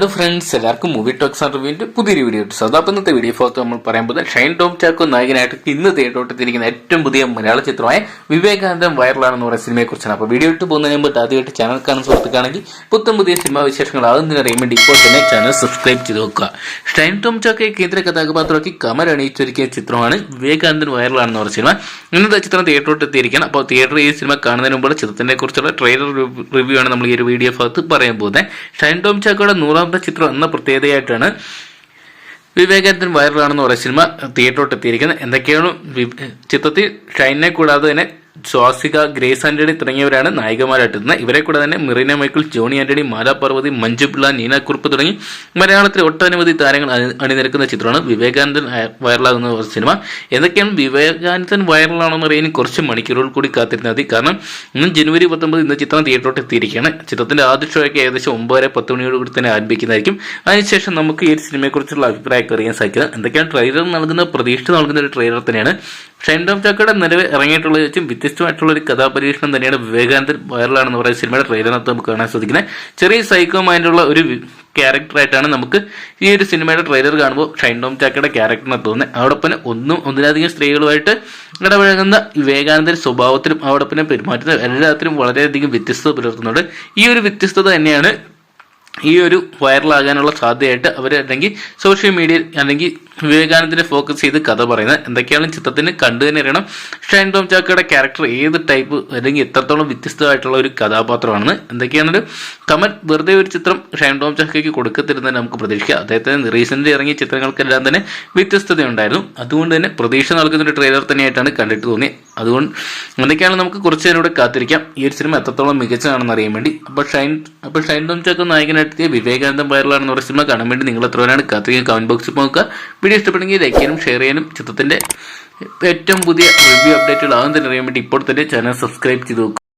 Hello friends എല്ലാവർക്കും movie talks and റിവ്യൂവിന്റെ പുതിയൊരു വീഡിയോ ഇട്ടു അപ്പം ഇന്നത്തെ വീഡിയോ ഭാഗത്ത് നമ്മൾ പറയുമ്പോൾ ഷൈൻ ടോം ചാക്കോ നായകനായിട്ട് ഇന്ന് തേട്ടോട്ടത്തിരിക്കുന്ന ഏറ്റവും പുതിയ മലയാള ചിത്രമായ വിവേകാനന്ദം വൈറലാണെന്ന് പറയുന്ന സിനിമയെ കുറിച്ചാണ്. അപ്പോൾ വീഡിയോ ഇട്ട് പോകുന്നതിന് മുമ്പ് ആദ്യമായിട്ട് ചാനൽ കാണുന്ന സുഹൃത്തുക്കാണെങ്കിൽ പുത്തം പുതിയ സിനിമാ വിശേഷങ്ങൾ ആകുന്നതിന് വേണ്ടി ഇപ്പോൾ തന്നെ ചാനൽ സബ്സ്ക്രൈബ് ചെയ്ത് നോക്കുക. ഷൈൻ ടോം ചാക്കോയെ കേന്ദ്ര കഥാപാത്രമാക്കി കമൽ അണിയിച്ചൊരുക്കിയ ചിത്രമാണ് വിവേകാനന്ദൻ വൈറലാണെന്ന് പറഞ്ഞ സിനിമ ഇന്നത്തെ ചിത്രം തിയേറ്ററോട്ട് എത്തിയിരിക്കുകയാണ് അപ്പോൾ തിയേറ്ററിൽ ഈ സിനിമ കാണുന്നതിന് മുമ്പ് ചിത്രത്തിനെ കുറിച്ചുള്ള ട്രെയിലർ റിവ്യൂ ആണ് നമ്മൾ ഈ ഒരു വീഡിയോ ഭാഗത്ത് പറയാൻ പോകുന്നത്. ഷൈൻ ടോം ചാക്കോയുടെ നൂറാമത്തെ ചിത്രം എന്ന പ്രത്യേകതയായിട്ടാണ് വിവേകാനന്ദൻ വൈറലാണെന്ന് പറയുന്ന സിനിമ തിയേറ്ററോട്ട് എത്തിയിരിക്കുന്നത്. എന്തൊക്കെയാണ് ചിത്രത്തിൽ ഷൈനിനെ കൂടാതെ തന്നെ സ്വാസിക ഗ്രേസ് ആന്റണി തുടങ്ങിയവരാണ് നായികമാരായിട്ടുന്നത് ഇവരെ കൂടെ തന്നെ മെറീന മൈക്കിൾ ജോണി ആന്റണി മാലാപാർവതി നീന കുറുപ്പ് തുടങ്ങി മലയാളത്തിലെ ഒട്ടനവധി താരങ്ങൾ അണിനിരക്കുന്ന ചിത്രമാണ്. വിവേകാനന്ദൻ വൈറലാകുന്ന സിനിമ. എന്തൊക്കെയാണ് വിവേകാനന്ദൻ വൈറലാണെന്ന് അറിയാൻ കുറച്ച് മണിക്കൂറുകൾ കൂടി കാത്തിരുന്നാൽ മതി. കാരണം ഇന്ന് ജനുവരി പത്തൊമ്പത് ഇന്ന് ചിത്രം തിയേറ്ററോട്ട് എത്തിയിരിക്കുകയാണ്. ചിത്രത്തിന്റെ ആദ്യ ഷോയൊക്കെ ഏകദേശം ഒമ്പതര പത്ത് മണിയോട് കൂടി തന്നെ ആരംഭിക്കുന്നതായിരിക്കും. അതിനുശേഷം നമുക്ക് ഈ സിനിമയെക്കുറിച്ചുള്ള അഭിപ്രായമൊക്കെ അറിയാൻ സാധിക്കുന്നത് എന്തൊക്കെയാണ് ട്രെയിലർ നൽകുന്ന പ്രതീക്ഷ നൽകുന്ന ഒരു ട്രെയിലർ തന്നെയാണ് ഷൈൻ ടോം ചാക്കയുടെ നിലവിൽ ഇറങ്ങിയിട്ടുള്ള വെച്ചും വ്യത്യസ്തമായിട്ടുള്ള ഒരു കഥാപരീക്ഷണം തന്നെയാണ് വിവേകാനന്ദൻ വൈറലാണെന്ന് പറയുന്ന സിനിമയുടെ ട്രെയിലറിനകത്ത് നമുക്ക് കാണാൻ സാധിക്കുന്നത്. ചെറിയ സൈക്കോ മൈൻഡുള്ള ഒരു ക്യാരക്ടറായിട്ടാണ് നമുക്ക് ഈ ഒരു സിനിമയുടെ ട്രെയിലർ കാണുമ്പോൾ ഷൈൻ ടോം ചാക്കയുടെ ക്യാരക്ടറിനെ തോന്നുന്നത് അതോടൊപ്പം ഒന്നും ഒന്നിലധികം സ്ത്രീകളുമായിട്ട് ഇടപഴകുന്ന വിവേകാനന്ദൻ സ്വഭാവത്തിലും അതോടൊപ്പം പെരുമാറ്റത്തിലും എല്ലാത്തിലും വളരെയധികം വ്യത്യസ്തത പുലർത്തുന്നുണ്ട്. ഈ ഒരു വ്യത്യസ്തത തന്നെയാണ് ഈ ഒരു വൈറലാകാനുള്ള സാധ്യതയായിട്ട് അവർ അല്ലെങ്കിൽ സോഷ്യൽ മീഡിയയിൽ അല്ലെങ്കിൽ വിവേകാനന്ദനെ ഫോക്കസ് ചെയ്ത് കഥ പറയുന്നത്. എന്തൊക്കെയാണ് ചിത്രത്തിന് കണ്ടു തന്നെ അറിയണം. ഷൈൻ ടോം ചാക്കയുടെ ക്യാരക്ടർ ഏത് ടൈപ്പ് അല്ലെങ്കിൽ എത്രത്തോളം വ്യത്യസ്തമായിട്ടുള്ള ഒരു കഥാപാത്രമാണെന്ന് എന്തൊക്കെയാണെങ്കിലും കമൽ വെറുതെ ഒരു ചിത്രം ഷൈൻ ടോം ചാക്കയ്ക്ക് കൊടുക്കത്തിരുന്നതിന് നമുക്ക് പ്രതീക്ഷിക്കാം. അദ്ദേഹത്തിന് റീസെന്റ് ഇറങ്ങിയ ചിത്രങ്ങൾക്കെല്ലാം തന്നെ വ്യത്യസ്തതയുണ്ടായിരുന്നു. അതുകൊണ്ട് തന്നെ പ്രതീക്ഷ നൽകുന്ന ഒരു ട്രെയിലർ തന്നെയായിട്ടാണ് കണ്ടിട്ട് തോന്നിയത്. അതുകൊണ്ട് എന്തൊക്കെയാണ് നമുക്ക് കുറച്ച് നേരം കാത്തിരിക്കാം. ഈ ഒരു സിനിമ എത്രത്തോളം മികച്ചതാണെന്ന് അറിയാൻ വേണ്ടി. അപ്പോൾ ഷൈൻ അപ്പോൾ ഷൈൻ ടോം ചാക്ക നായകനായിട്ട് വിവേകാനന്ദം വൈറലാണെന്ന് പറയുന്ന സിനിമ കാണാൻ വേണ്ടി നിങ്ങൾ എത്രയാണ് കാത്തിരിക്കുക കമന്റ് ബോക്സിൽ നോക്കുക. വീഡിയോ ഇഷ്ടപ്പെടുമെങ്കിൽ ലൈക്ക് ചെയ്യാനും ഷെയർ ചെയ്യാനും ചിത്രത്തിന്റെ ഏറ്റവും പുതിയ റിവ്യൂ അപ്ഡേറ്റുകൾ ആകും തന്നെ അറിയാൻ വേണ്ടി ഇപ്പോൾ തന്നെ ചാനൽ സബ്സ്ക്രൈബ് ചെയ്ത് നോക്കുക